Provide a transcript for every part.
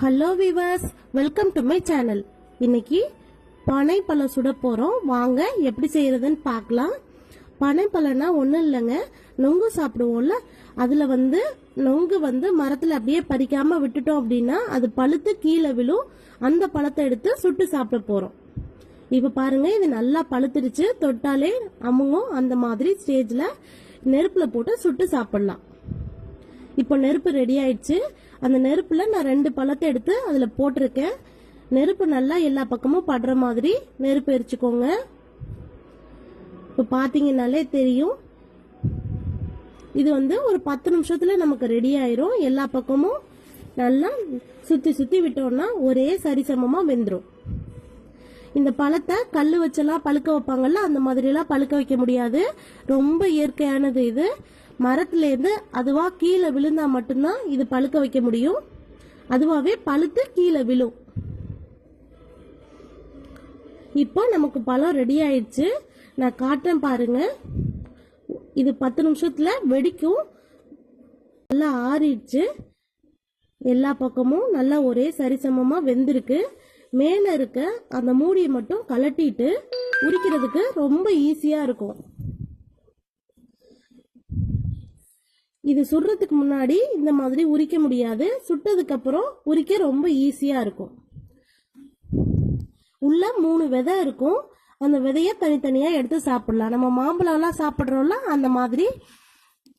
Hello viewers welcome to my channel இன்னைக்கு பனைப்பழம் சுட போகிறோம் வாங்க எப்படி செய்யறதுன்னு பார்க்கலாம். பனைப்பழம்னா ஒன்றும் இல்லைங்க. நொங்கு சாப்பிடுவோம்ல. அதில் வந்து நொங்கு வந்து மரத்தில் அப்படியே பறிக்காமல் விட்டுட்டோம் அப்படின்னா அது பழுத்து கீழே விழும். அந்த பழத்தை எடுத்து சுட்டு சாப்பிட போகிறோம் இப்போ பாருங்கள் இது நல்லா பழுத்துருச்சு. தொட்டாலே அமுங்கும். அந்த மாதிரி ஸ்டேஜில் நெருப்பில் போட்டு சுட்டு சாப்பிடலாம். இப்போ நெருப்பு ரெடி ஆயிடுச்சு. அந்த நெருப்புல நான் ரெண்டு பழத்தை எடுத்து அதுல போட்டிருக்கேன். நெருப்பு நல்லா எல்லா பக்கமும் படுற மாதிரி நெருப்பு எரிச்சுக்கோங்க. இப்போ பார்த்தீங்கன்னாலே தெரியும். இது வந்து ஒரு பத்து நிமிஷத்துல நமக்கு ரெடி ஆயிரும். எல்லா பக்கமும் நல்லா சுற்றி சுற்றி விட்டோம்னா ஒரே சரிசமமாக வெந்துடும் இந்த பழத்தை கல் வச்செல்லாம் பழுக்க வைப்பாங்கல்ல அந்த மாதிரிலாம் பழுக்க வைக்க முடியாது. ரொம்ப இயற்கையானது இது. மரத்துலேருந்து அதுவா கீழே விழுந்தா மட்டும்தான் இது பழுக்க வைக்க முடியும். அதுவாகவே பழுத்து கீழே விழும். இப்போ நமக்கு பழம் ரெடி ஆயிடுச்சு. நான் காட்டேன் பாருங்க. இது பத்து நிமிஷத்துல வெடிக்கும். நல்லா ஆறிடுச்சு. எல்லா பக்கமும் நல்லா ஒரே சரிசமமாக வெந்திருக்கு. மேல இருக்க அந்த மூடியை மட்டும் கலட்டிட்டு உரிக்கிறதுக்கு ரொம்ப ஈஸியா இருக்கும். இது சுடுறதுக்கு முன்னாடி இந்த மாதிரி உரிக்க முடியாது. சுட்டதுக்கு அப்புறம் உரிக்க ரொம்ப ஈஸியா இருக்கும். உள்ள மூணு விதை இருக்கும். அந்த விதைய தனித்தனியா எடுத்து சாப்பிடலாம். நம்ம மாம்பழம்லாம் சாப்பிட்றோம்ல அந்த மாதிரி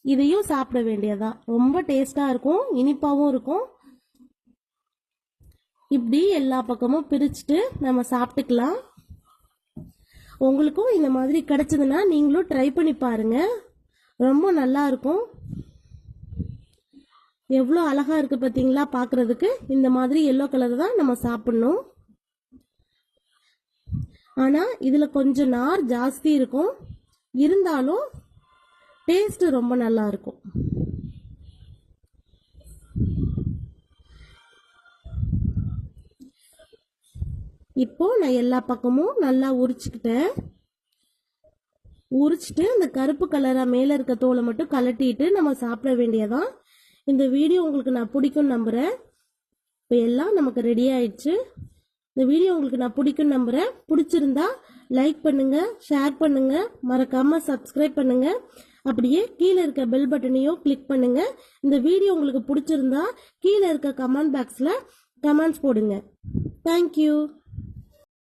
இதையும் சாப்பிட வேண்டியதா ரொம்ப டேஸ்டா இருக்கும் இனிப்பாகவும் இருக்கும். இப்படி எல்லா பக்கமும் பிரிச்சுட்டு நம்ம சாப்பிட்டுக்கலாம். உங்களுக்கும் இந்த மாதிரி கிடைச்சதுன்னா நீங்களும் ட்ரை பண்ணி பாருங்கள் ரொம்ப நல்லா இருக்கும். எவ்வளோ அழகாக இருக்குது பார்த்தீங்களா பார்க்கறதுக்கு? இந்த மாதிரி எல்லோ கலர் தான் நம்ம சாப்பிட்ணும். ஆனால் இதில் கொஞ்சம் நார் ஜாஸ்தி இருக்கும். இருந்தாலும் டேஸ்ட்டு ரொம்ப நல்லா இப்போது இப்போ நான் எல்லா பக்கமும் நல்லா உரிச்சுக்கிட்டேன். உரிச்சிட்டு அந்த கருப்பு கலரா மேல இருக்க தோலை மட்டும் கலட்டிட்டு நம்ம சாப்பிட வேண்டியதான் இந்த வீடியோ உங்களுக்கு நான் பிடிக்கும் நம்புறேன். இப்போ எல்லாம் நமக்கு ரெடி ஆயிடுச்சு. இந்த வீடியோ உங்களுக்கு நான் பிடிக்கும் நம்புறேன். பிடிச்சிருந்தா லைக் பண்ணுங்க ஷேர் பண்ணுங்க மறக்காம சப்ஸ்கிரைப் பண்ணுங்க. அப்படியே கீழே இருக்க பெல் பட்டனையும் கிளிக் பண்ணுங்க. இந்த வீடியோ உங்களுக்கு பிடிச்சிருந்தா கீழே இருக்க கமெண்ட் பாக்ஸ்ல கமெண்ட்ஸ் போடுங்க. தேங்க்யூ